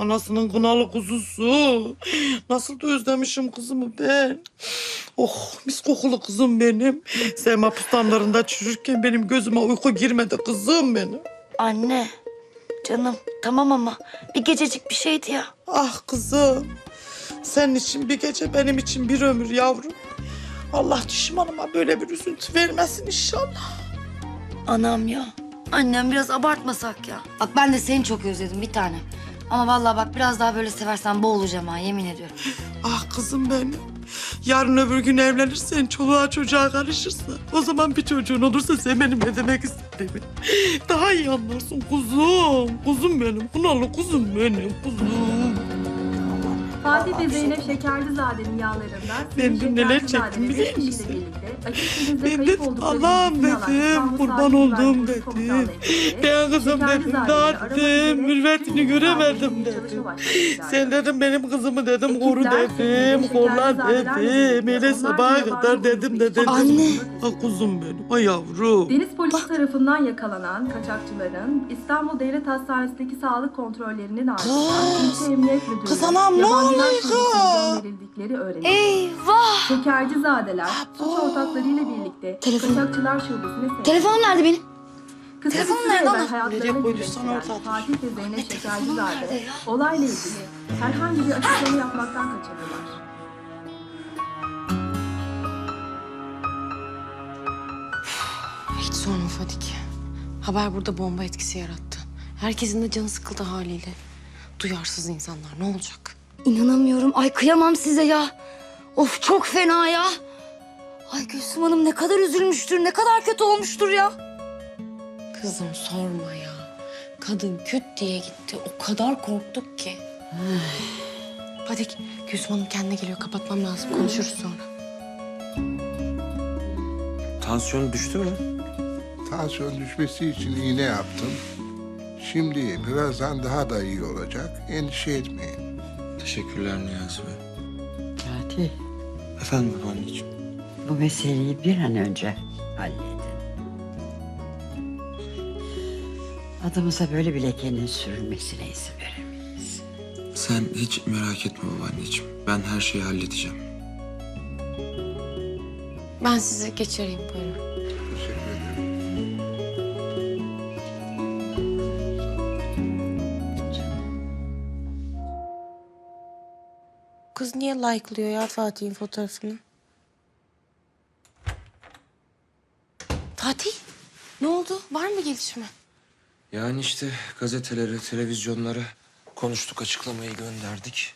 Anasının kınalı kuzusu. Nasıl da özlemişim kızımı ben. Oh mis kokulu kızım benim. Sen mapustanlarında çürürken benim gözüme uyku girmedi kızım benim. Anne, canım tamam ama bir gececik bir şeydi ya. Ah kızım. Senin için bir gece benim için bir ömür yavrum. Allah düşmanıma böyle bir üzüntü vermesin inşallah. Anam ya. Annem biraz abartmasak ya. Bak ben de seni çok özledim bir tane. Ama vallahi bak biraz daha böyle seversen boğulacağım ha yemin ediyorum. Ah kızım benim. Yarın öbür gün evlenirsen, çoluğa çocuğa karışırsa... ...o zaman bir çocuğun olursa sen benim ne demek istediğimi... ...daha iyi anlarsın kuzum. Kuzum benim, kunalı kuzum benim, kuzum. Fatih ve Zeynep Şekerlizade'nin yanlarında Ben dün neler çektim biliyor musun? Ben de Allah'ım dedim, kurban oldum dedim. Ben kızım dedim, daha dedim, mürvetini göremedim dedim. Sen dedim benim kızımı dedim, koru dedim, korla dedim. Öyle sabaha kadar dedim de dedim. Anne. Ah kuzum benim, ay yavrum. Deniz polisi tarafından yakalanan kaçakçıların İstanbul Devlet Hastanesi'ndeki sağlık kontrollerinin ardından ilçe emniyet müdürlüğü kız anam, ne yabancılar kız? gönderildikleri öğrenildi. Eyvah! Şekercizadeler suç ortaklarıyla birlikte Telefon. kaçakçılar şubesine sevk Telefonum nerede benim? Kısa bir Telefon süre nerede evvel ana? hayatlarına Nereye koyduysan güvençleyen orada. Fatih ve Zeynep nerede Şekercizade olayla ilgili herhangi bir açıklama yapmaktan kaçındılar. Hiç sorma Fadik. Haber burada bomba etkisi yarattı. Herkesin de canı sıkıldı haliyle. Duyarsız insanlar ne olacak? İnanamıyorum. Ay kıyamam size ya. Of çok fena ya. Ay Gülsüm Hanım ne kadar üzülmüştür, ne kadar kötü olmuştur ya. Kızım sorma ya. Kadın küt diye gitti. O kadar korktuk ki. Fadik, Gülsüm Hanım kendine geliyor. Kapatmam lazım. Konuşuruz sonra. Tansiyon düştü mü? Tansiyon düşmesi için iğne yaptım. Şimdi birazdan daha da iyi olacak. Endişe etmeyin. Teşekkürler Niyazi Bey. Fatih, Efendim babaanneciğim. bu meseleyi bir an önce halledin. Adımıza böyle bir lekenin sürülmesine izin veremeyiz. Sen hiç merak etme babaanneciğim. Ben her şeyi halledeceğim. Ben sizi geçireyim. Buyurun. Kız niye like'lıyor ya Fatih'in fotoğrafını? Fatih, ne oldu? Var mı gelişme? Yani işte gazetelere, televizyonlara konuştuk, açıklamayı gönderdik.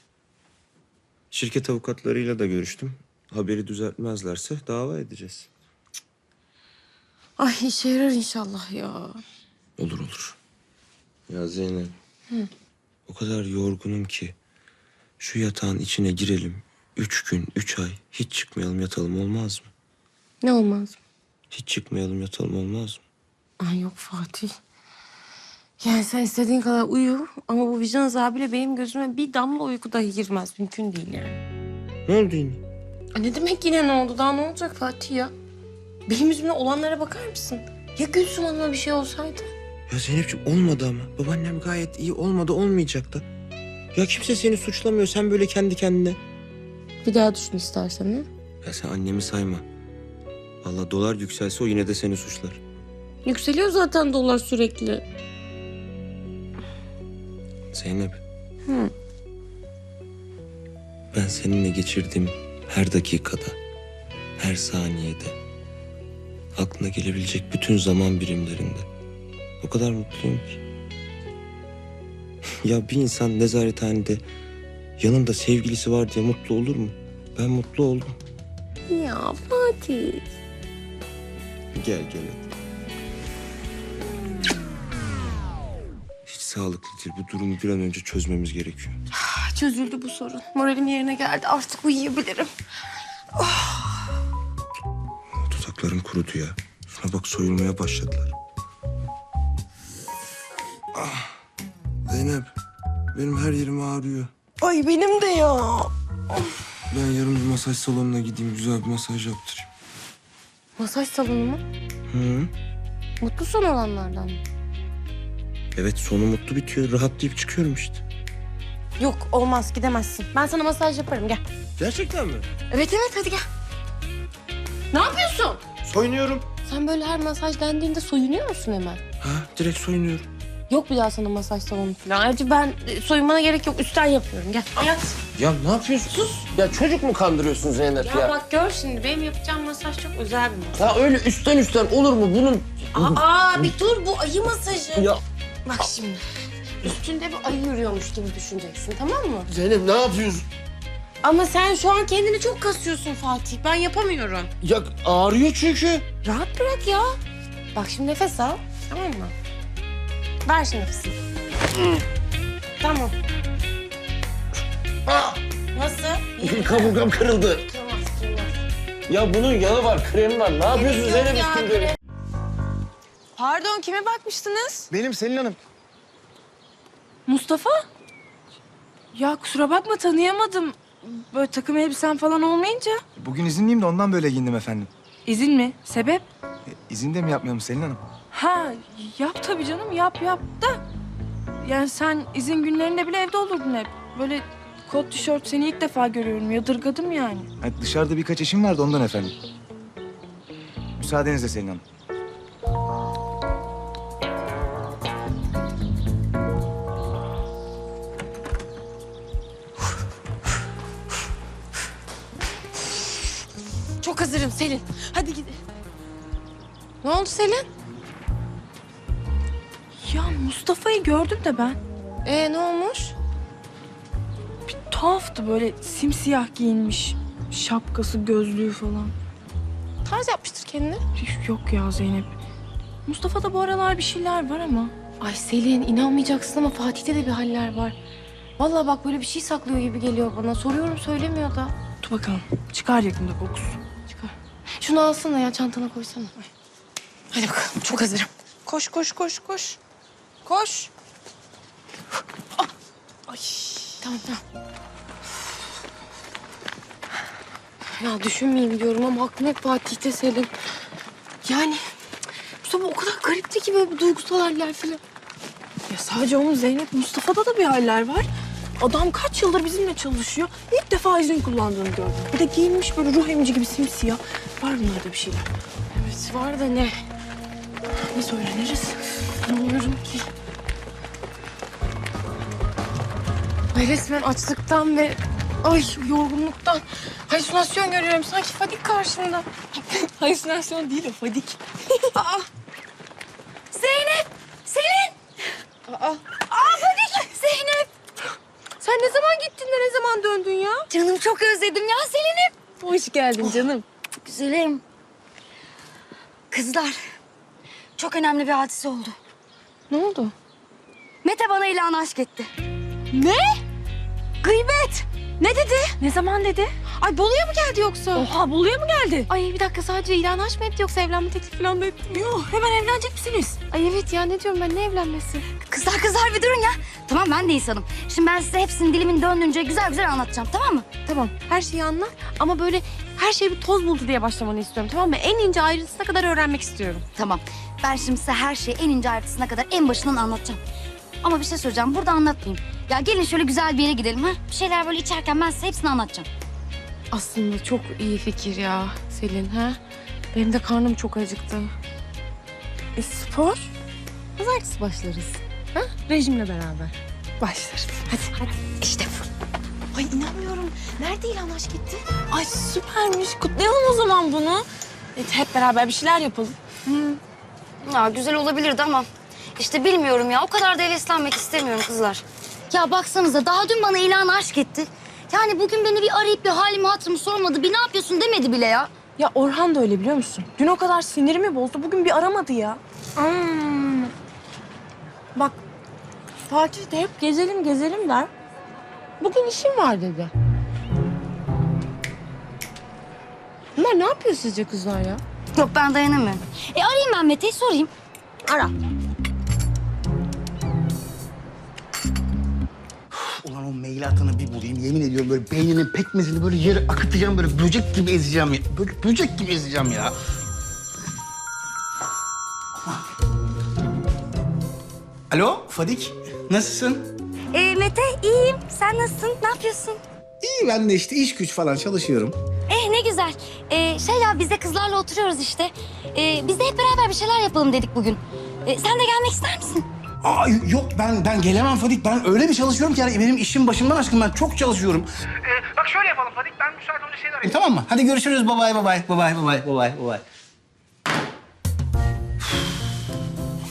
Şirket avukatlarıyla da görüştüm. Haberi düzeltmezlerse dava edeceğiz. Ay işe yarar inşallah ya. Olur olur. Ya Zeynep. O kadar yorgunum ki. Şu yatağın içine girelim. Üç gün, üç ay hiç çıkmayalım yatalım olmaz mı? Ne olmaz? Hiç çıkmayalım yatalım olmaz mı? Ay yok Fatih. Yani sen istediğin kadar uyu ama bu vicdan azabıyla benim gözüme bir damla uyku dahi girmez. Mümkün değil yani. Ne oldu yine? Ay ne demek yine ne oldu? Daha ne olacak Fatih ya? Benim yüzümden olanlara bakar mısın? Ya Gülsüm Hanım'a bir şey olsaydı? Ya Zeynep'ciğim olmadı ama. Babaannem gayet iyi olmadı olmayacak da. Ya kimse seni suçlamıyor sen böyle kendi kendine. Bir daha düşün istersen ha? Ya sen annemi sayma. Allah dolar yükselse o yine de seni suçlar. Yükseliyor zaten dolar sürekli. Zeynep. Hı. Ben seninle geçirdiğim her dakikada, her saniyede, aklına gelebilecek bütün zaman birimlerinde o kadar mutluyum ki. Ya bir insan nezarethanede yanında sevgilisi var diye mutlu olur mu? Ben mutlu oldum. Ya Fatih. Gel gel hadi. Hiç sağlıklı değil. Bu durumu bir an önce çözmemiz gerekiyor. Çözüldü bu sorun. Moralim yerine geldi. Artık uyuyabilirim. Dudaklarım kurudu ya. Şuna bak soyulmaya başladılar. Zeynep, benim her yerim ağrıyor. Ay benim de ya. Ben yarın bir masaj salonuna gideyim, güzel bir masaj yaptırayım. Masaj salonu mu? Hı? Mutlu son olanlardan mı? Evet, sonu mutlu bitiyor. Rahatlayıp çıkıyorum işte. Yok olmaz gidemezsin. Ben sana masaj yaparım gel. Gerçekten mi? Evet evet hadi gel. Ne yapıyorsun? Soyunuyorum. Sen böyle her masaj dendiğinde soyunuyor musun hemen? Ha direkt soyunuyorum. Yok bir daha sana masaj salonu falan. Ayrıca ben e, soyunmana gerek yok. Üstten yapıyorum. Gel. Ayat. Ya ne yapıyorsun? Sus. Ya çocuk mu kandırıyorsun Zeynep ya? Ya bak gör şimdi benim yapacağım masaj çok özel bir masaj. Ya öyle üstten üstten olur mu bunun? Aa bir dur bu ayı masajı. Ya Bak şimdi. Üstünde bir ayı yürüyormuş gibi düşüneceksin tamam mı? Zeynep ne yapıyorsun? Ama sen şu an kendini çok kasıyorsun Fatih. Ben yapamıyorum. Ya ağrıyor çünkü. Rahat bırak ya. Bak şimdi nefes al. Tamam mı? Ver şimdi nefesini. tamam. Nasıl? İyi? Kaburgam kırıldı. Ya bunun yağı var, kremi var. Ne yapıyorsun Yok Zeynep ya, üstünde? krem. Pardon kime bakmıştınız? Benim Selin Hanım. Mustafa? Ya kusura bakma tanıyamadım. Böyle takım elbisen falan olmayınca. Bugün izinliyim de ondan böyle giyindim efendim. İzin mi? Sebep? E, izin de mi yapmayalım Selin Hanım? Ha yap tabii canım yap yap da. Yani sen izin günlerinde bile evde olurdun hep. Böyle kot tişört seni ilk defa görüyorum. Yadırgadım yani. Ha, dışarıda birkaç işim vardı ondan efendim. Müsaadenizle Selin Hanım. Çok hazırım Selin. Hadi gidelim. Ne oldu Selin? Ya Mustafa'yı gördüm de ben. Ee ne olmuş? Bir tuhaftı böyle simsiyah giyinmiş. Şapkası, gözlüğü falan. Tarz yapmıştır kendini. Yok ya Zeynep. Mustafa'da bu aralar bir şeyler var ama. Ay Selin inanmayacaksın ama Fatih'te de bir haller var. Vallahi bak böyle bir şey saklıyor gibi geliyor bana. Soruyorum söylemiyor da. Dur bakalım. Çıkar yakında kokusu. Çıkar. Şunu alsana ya çantana koysana. Hadi bakalım çok hazırım. Koş koş koş koş. Koş. Ah! Ay. Tamam tamam. Ya düşünmeyeyim diyorum ama aklım hep Fatih'te Selim. Yani Mustafa o kadar garipti ki böyle bir duygusal haller falan. Ya sadece onun Zeynep Mustafa'da da bir haller var. Adam kaç yıldır bizimle çalışıyor. İlk defa izin kullandığını gördüm. Bir de giyinmiş böyle ruh emici gibi simsiyah. Var bunlarda bir şeyler. Evet var da ne? Nasıl öğreniriz? Bilmiyorum ki. Ay resmen açlıktan ve ay yorgunluktan halüsinasyon görüyorum. Sanki Fadik karşımda. halüsinasyon değil o Fadik. Zeynep! Selin! Aa! Aa Fadik! Zeynep! Sen ne zaman gittin de ne zaman döndün ya? Canım çok özledim ya Selin'im. Hoş geldin canım. Güzelim. Kızlar, çok önemli bir hadise oldu. Ne oldu? Mete bana ilan aşk etti. Ne? Gıybet! Ne dedi? Ne zaman dedi? Ay Bolu'ya mı geldi yoksa? Oha Bolu'ya mı geldi? Ay bir dakika sadece ilan aşk mı etti yoksa evlenme teklifi falan da etti mi? Yok hemen evlenecek misiniz? Ay evet ya ne diyorum ben ne evlenmesi? Kızlar kızlar bir durun ya. Tamam ben de insanım. Şimdi ben size hepsini dilimin döndüğünce güzel güzel anlatacağım tamam mı? Tamam her şeyi anlat ama böyle her şey bir toz buldu diye başlamanı istiyorum tamam mı? En ince ayrıntısına kadar öğrenmek istiyorum. Tamam. Ben şimdi size her şeyi en ince ayrıntısına kadar en başından anlatacağım. Ama bir şey söyleyeceğim. Burada anlatmayayım. Ya gelin şöyle güzel bir yere gidelim ha. Bir şeyler böyle içerken ben size hepsini anlatacağım. Aslında çok iyi fikir ya Selin ha. Benim de karnım çok acıktı. E spor? Pazartesi başlarız. Ha? Rejimle beraber. Başlarız. Hadi hadi işte. Ay inanmıyorum. Nerede ilan aşk gitti? Ay süpermiş. Kutlayalım o zaman bunu. Evet, hep beraber bir şeyler yapalım. Ya güzel olabilirdi ama işte bilmiyorum ya. O kadar da heveslenmek istemiyorum kızlar. Ya baksanıza daha dün bana ilan aşk etti. Yani bugün beni bir arayıp bir halimi hatırımı sormadı. Bir ne yapıyorsun demedi bile ya. Ya Orhan da öyle biliyor musun? Dün o kadar sinirimi bozdu. Bugün bir aramadı ya. Hmm. Bak Fatih de hep gezelim gezelim der. Bugün işim var dedi. Bunlar ne yapıyor sizce kızlar ya? Yok ben dayanamıyorum. E arayayım ben Mete'yi sorayım. Ara. Ulan o mail atanı bir bulayım. Yemin ediyorum böyle beyninin pekmezini böyle yere akıtacağım. Böyle böcek gibi ezeceğim ya. Böyle böcek gibi ezeceğim ya. Alo Fadik. Nasılsın? Ee, Mete iyiyim. Sen nasılsın? Ne yapıyorsun? İyi ben de işte iş güç falan çalışıyorum. Eh ne güzel. Ee, şey ya biz de kızlarla oturuyoruz işte. Ee, biz de hep beraber bir şeyler yapalım dedik bugün. Ee, sen de gelmek ister misin? Aa yok ben ben gelemem Fadik. Ben öyle bir çalışıyorum ki yani benim işim başımdan aşkın ben çok çalışıyorum. Ee, bak şöyle yapalım Fadik. Ben müsait olunca seni arayayım tamam mı? Hadi görüşürüz. Bye bye bye bye bye bye bye bye bye.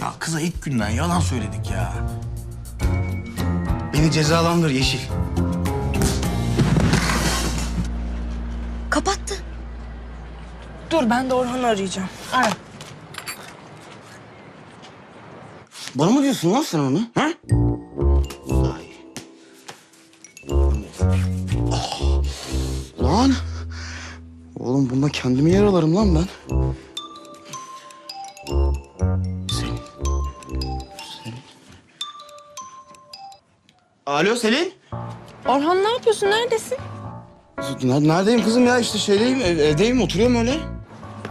Ya kıza ilk günden yalan söyledik ya. Beni cezalandır Yeşil. Kapattı. Dur ben de Orhan'ı arayacağım. Ara. Bana mı diyorsun lan sen onu? Ha? Ay. Ah. Lan. Oğlum bunda kendimi yaralarım lan ben. Alo Selin. Orhan ne yapıyorsun? Neredesin? Ner- Neredeyim kızım ya? İşte şeydeyim, ev- evdeyim, oturuyorum öyle.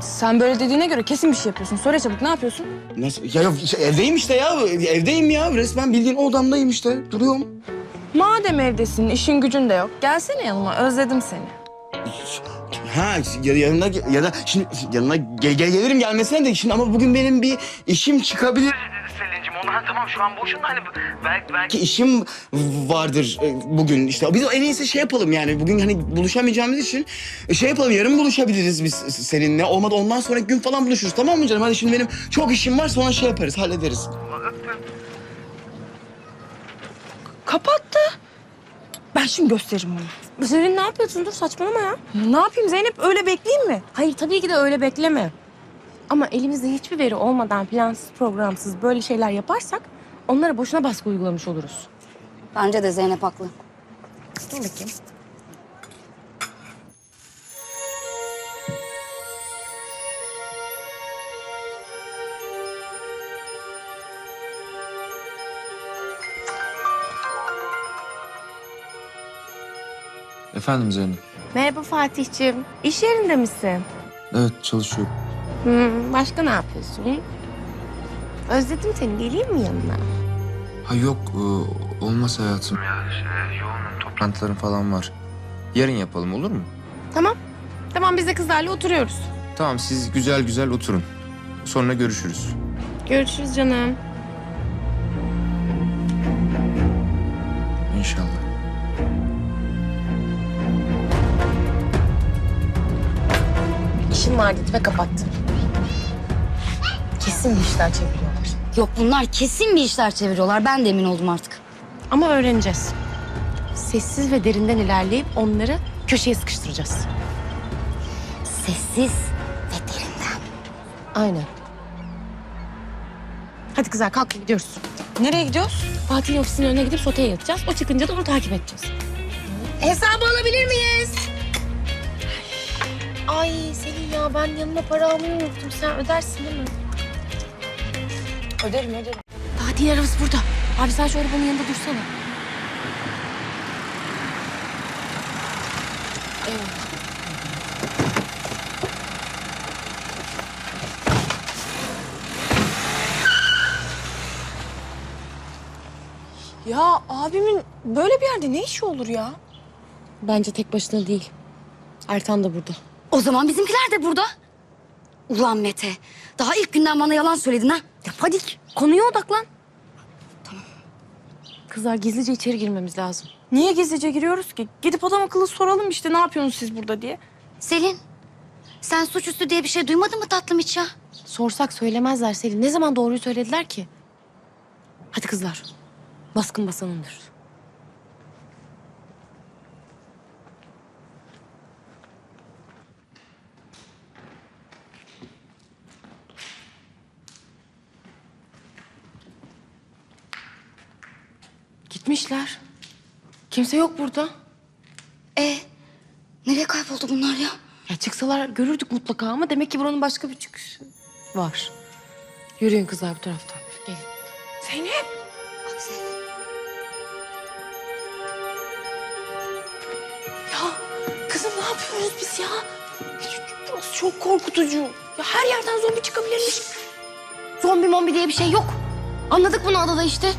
Sen böyle dediğine göre kesin bir şey yapıyorsun. Söyle çabuk ne yapıyorsun? Nasıl? Ya, şey, evdeyim işte ya. Evdeyim ya. Resmen bildiğin odamdayım işte. Duruyorum. Madem evdesin, işin gücün de yok. Gelsene yanıma, özledim seni. Ha ya, yanına ge- ya da şimdi yanına gel, gel- gelirim gelmesine de şimdi ama bugün benim bir işim çıkabilir. Ha, tamam şu an boşum da hani belki, belki işim vardır e, bugün işte. Biz en iyisi şey yapalım yani bugün hani buluşamayacağımız için e, şey yapalım yarın buluşabiliriz biz seninle. Olmadı ondan sonraki gün falan buluşuruz tamam mı canım? Hadi şimdi benim çok işim var sonra şey yaparız hallederiz. Kapattı. Ben şimdi gösteririm onu. Senin ne yapıyorsun? Dur saçmalama ya. Ne yapayım Zeynep? Öyle bekleyeyim mi? Hayır tabii ki de öyle bekleme. Ama elimizde hiçbir veri olmadan plansız programsız böyle şeyler yaparsak onlara boşuna baskı uygulamış oluruz. Bence de Zeynep haklı. Dur bakayım. Efendim Zeynep. Merhaba Fatih'ciğim. İş yerinde misin? Evet çalışıyorum. Hmm, başka ne yapıyorsun? Özledim seni. Geleyim mi yanına? Ha yok e, olmaz hayatım. Ya şey, yoğunum toplantılarım falan var. Yarın yapalım olur mu? Tamam. Tamam biz de kızlarla oturuyoruz. Tamam siz güzel güzel oturun. Sonra görüşürüz. Görüşürüz canım. İnşallah. İşim var dedi ve kapattı. Kesin bir işler çeviriyorlar. Yok bunlar kesin bir işler çeviriyorlar. Ben de emin oldum artık. Ama öğreneceğiz. Sessiz ve derinden ilerleyip onları köşeye sıkıştıracağız. Sessiz ve derinden. Aynen. Hadi kızlar kalkın gidiyoruz. Nereye gidiyoruz? Fatih'in ofisinin önüne gidip soteye yatacağız. O çıkınca da onu takip edeceğiz. Hesabı alabilir miyiz? Ay Selin ya ben yanıma para almayı unuttum. Sen ödersin değil mi? Öderim öderim. Fatih'in arabası burada. Abi sen şu arabanın yanında dursana. Evet. Ya abimin böyle bir yerde ne işi olur ya? Bence tek başına değil. Ertan da burada. O zaman bizimkiler de burada. Ulan Mete. Daha ilk günden bana yalan söyledin ha. Ya Fadik. Konuya odaklan. Tamam. Kızlar gizlice içeri girmemiz lazım. Niye gizlice giriyoruz ki? Gidip adam akıllı soralım işte ne yapıyorsunuz siz burada diye. Selin. Sen suçüstü diye bir şey duymadın mı tatlım hiç ya? Sorsak söylemezler Selin. Ne zaman doğruyu söylediler ki? Hadi kızlar. Baskın basanındır. Gitmişler. Kimse yok burada. E nereye kayboldu bunlar ya? Ya çıksalar görürdük mutlaka ama demek ki buranın başka bir çıkışı var. Yürüyün kızlar bu taraftan. Gelin. Zeynep. Bak Zeynep. Ya kızım ne yapıyoruz biz ya? Burası çok korkutucu. Ya her yerden zombi çıkabilirmiş. Zombi mombi diye bir şey yok. Anladık bunu adada işte.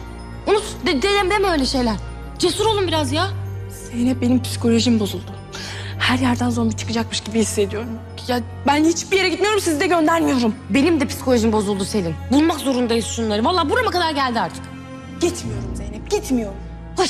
Unut de, de- deme öyle şeyler. Cesur olun biraz ya. Zeynep benim psikolojim bozuldu. Her yerden zombi çıkacakmış gibi hissediyorum. Ya ben hiçbir yere gitmiyorum sizi de göndermiyorum. Benim de psikolojim bozuldu Selin. Bulmak zorundayız şunları. Vallahi burama kadar geldi artık. Gitmiyorum Zeynep gitmiyorum. Ay.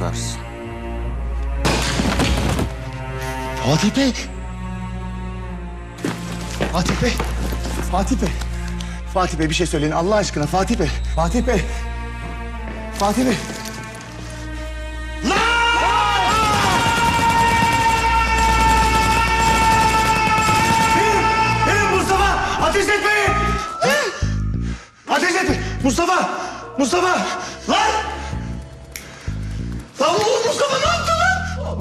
Versin. Fatih Bey. Fatih Bey. Fatih Bey. Fatih Bey bir şey söyleyin Allah aşkına Fatih Bey. Fatih Bey. Fatih Bey. Mustafa. Mustafa!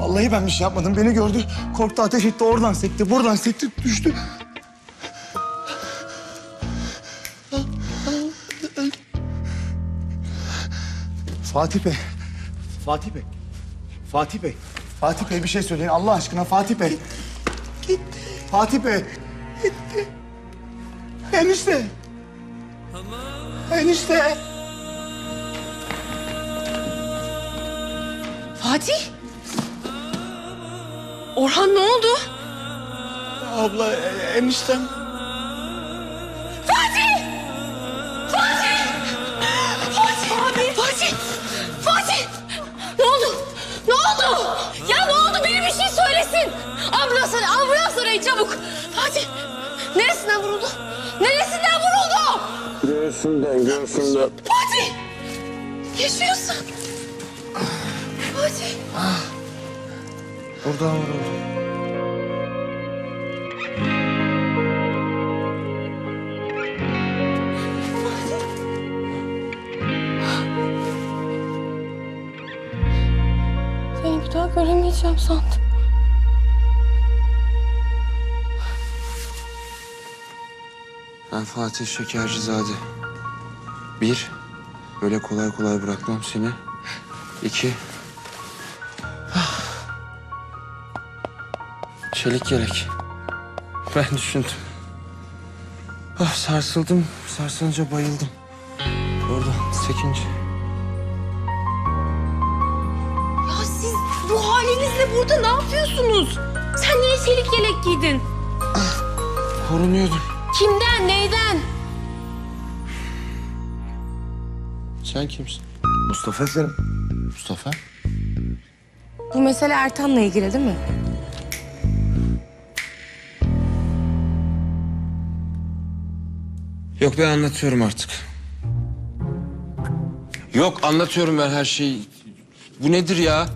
Vallahi ben bir şey yapmadım. Beni gördü. Korktu ateş etti. Oradan sekti. Buradan sekti. Düştü. Fatih Bey. Fatih Bey. Fatih Bey. Fatih Bey bir şey söyleyin Allah aşkına Fatih Bey. Gitti. Fatih Bey. Gitti. Enişte. Enişte. Fatih? Orhan ne oldu? Abla e- eniştem. Fatih! Fatih! Fatih! Fatih! Fatih! Ne oldu? Ne oldu? Ya ne oldu? Biri bir şey söylesin. Ambulans ambulans arayın çabuk. Fatih! Neresinden vuruldu? Neresinden vuruldu? Göğsünden, göğsünden. Fatih! Yaşıyorsun. Fatih! Buradan vuruldu. Seni bir daha göremeyeceğim sandım. Ben Fatih Şekercizade. Bir, öyle kolay kolay bırakmam seni. İki, çelik yelek. Ben düşündüm. Ah, sarsıldım, sarsılınca bayıldım. Orada sekinci. Ya siz bu halinizle burada ne yapıyorsunuz? Sen niye çelik yelek giydin? Korunuyordum. Kimden, neyden? Sen kimsin? Mustafa efendim. Mustafa. Bu mesele Ertan'la ilgili değil mi? Yok ben anlatıyorum artık. Yok anlatıyorum ben her şeyi. Bu nedir ya?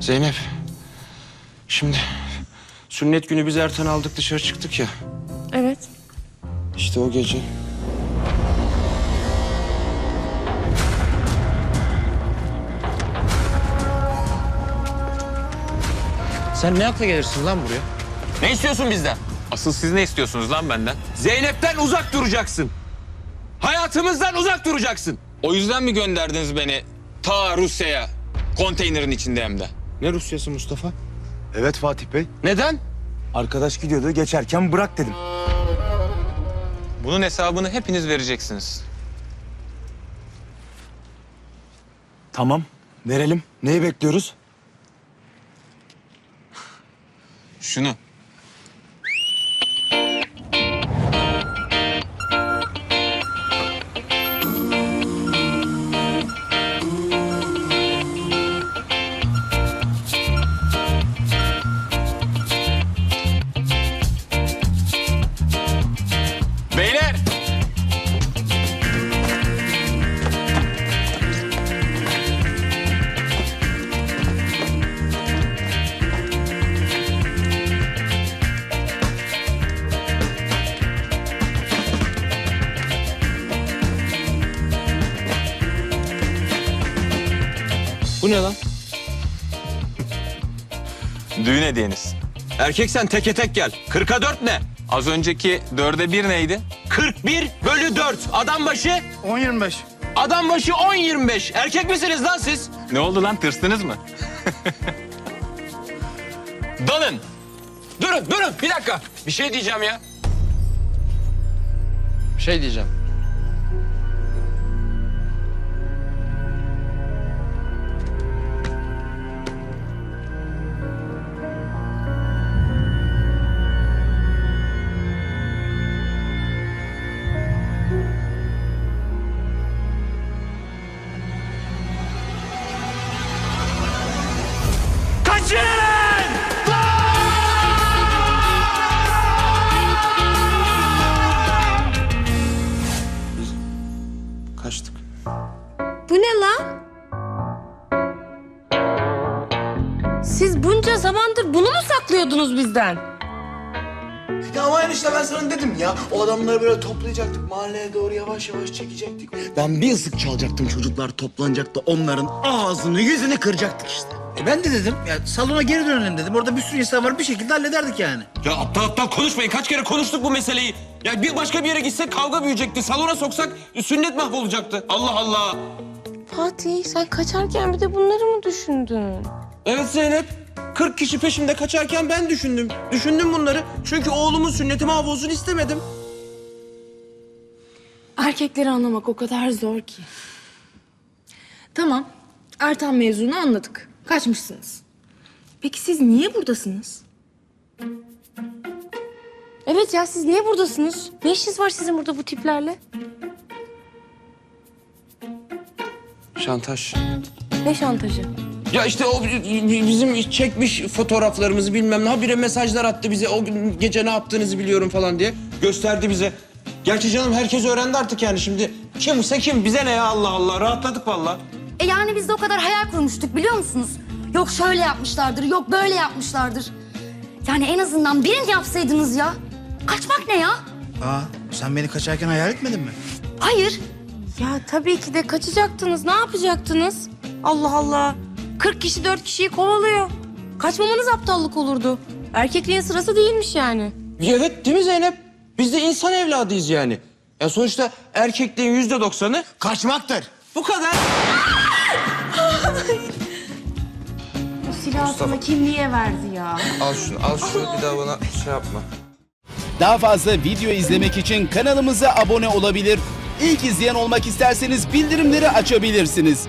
Zeynep. Şimdi sünnet günü biz Ertan aldık dışarı çıktık ya. Evet. İşte o gece. Sen ne akla gelirsin lan buraya? Ne istiyorsun bizden? Asıl siz ne istiyorsunuz lan benden? Zeynep'ten uzak duracaksın. Hayatımızdan uzak duracaksın. O yüzden mi gönderdiniz beni ta Rusya'ya? Konteynerin içinde hem de. Ne Rusyası Mustafa? Evet Fatih Bey. Neden? Arkadaş gidiyordu. Geçerken bırak dedim. Bunun hesabını hepiniz vereceksiniz. Tamam. Verelim. Neyi bekliyoruz? Şunu. Bu ne lan? Düğün hediyeniz. Erkeksen teke tek gel. 40'a 4 ne? Az önceki dörde bir neydi? 41 bölü 4. Adam başı, 10-25. adam başı 10-25. Erkek misiniz lan siz? Ne oldu lan tırstınız mı? Dalın. Durun, durun. Bir dakika. Bir şey diyeceğim ya. Bir şey diyeceğim. Bizden? Ya ama enişte ben sana dedim ya. O adamları böyle toplayacaktık. Mahalleye doğru yavaş yavaş çekecektik. Ben bir ısık çalacaktım. Çocuklar toplanacaktı. Onların ağzını yüzünü kıracaktık işte. E ben de dedim ya salona geri dönelim dedim. Orada bir sürü insan var bir şekilde hallederdik yani. Ya aptal aptal konuşmayın. Kaç kere konuştuk bu meseleyi. Ya bir başka bir yere gitsek kavga büyüyecekti. Salona soksak sünnet mahvolacaktı. Allah Allah. Fatih sen kaçarken bir de bunları mı düşündün? Evet Zeynep. 40 kişi peşimde kaçarken ben düşündüm. Düşündüm bunları. Çünkü oğlumun sünneti mahvolsun istemedim. Erkekleri anlamak o kadar zor ki. Tamam. Ertan mezunu anladık. Kaçmışsınız. Peki siz niye buradasınız? Evet ya siz niye buradasınız? Ne işiniz var sizin burada bu tiplerle? Şantaj. Ne şantajı? Ya işte o bizim çekmiş fotoğraflarımızı bilmem ne. Habire mesajlar attı bize. O gün gece ne yaptığınızı biliyorum falan diye. Gösterdi bize. Gerçi canım herkes öğrendi artık yani şimdi. Kimse kim bize ne ya Allah Allah. Rahatladık vallahi. E yani biz de o kadar hayal kurmuştuk biliyor musunuz? Yok şöyle yapmışlardır, yok böyle yapmışlardır. Yani en azından birini yapsaydınız ya. Kaçmak ne ya? Aa sen beni kaçarken hayal etmedin mi? Hayır. Ya tabii ki de kaçacaktınız. Ne yapacaktınız? Allah Allah. 40 kişi 4 kişiyi kovalıyor. Kaçmamanız aptallık olurdu. Erkekliğin sırası değilmiş yani. Evet değil mi Zeynep? Biz de insan evladıyız yani. Ya sonuçta erkekliğin yüzde doksanı Kaçmaktır. bu kadar. O silahı sana kim niye verdi ya? Al şunu al şunu bir daha bana şey yapma. Daha fazla video izlemek için kanalımıza abone olabilir. İlk izleyen olmak isterseniz bildirimleri açabilirsiniz.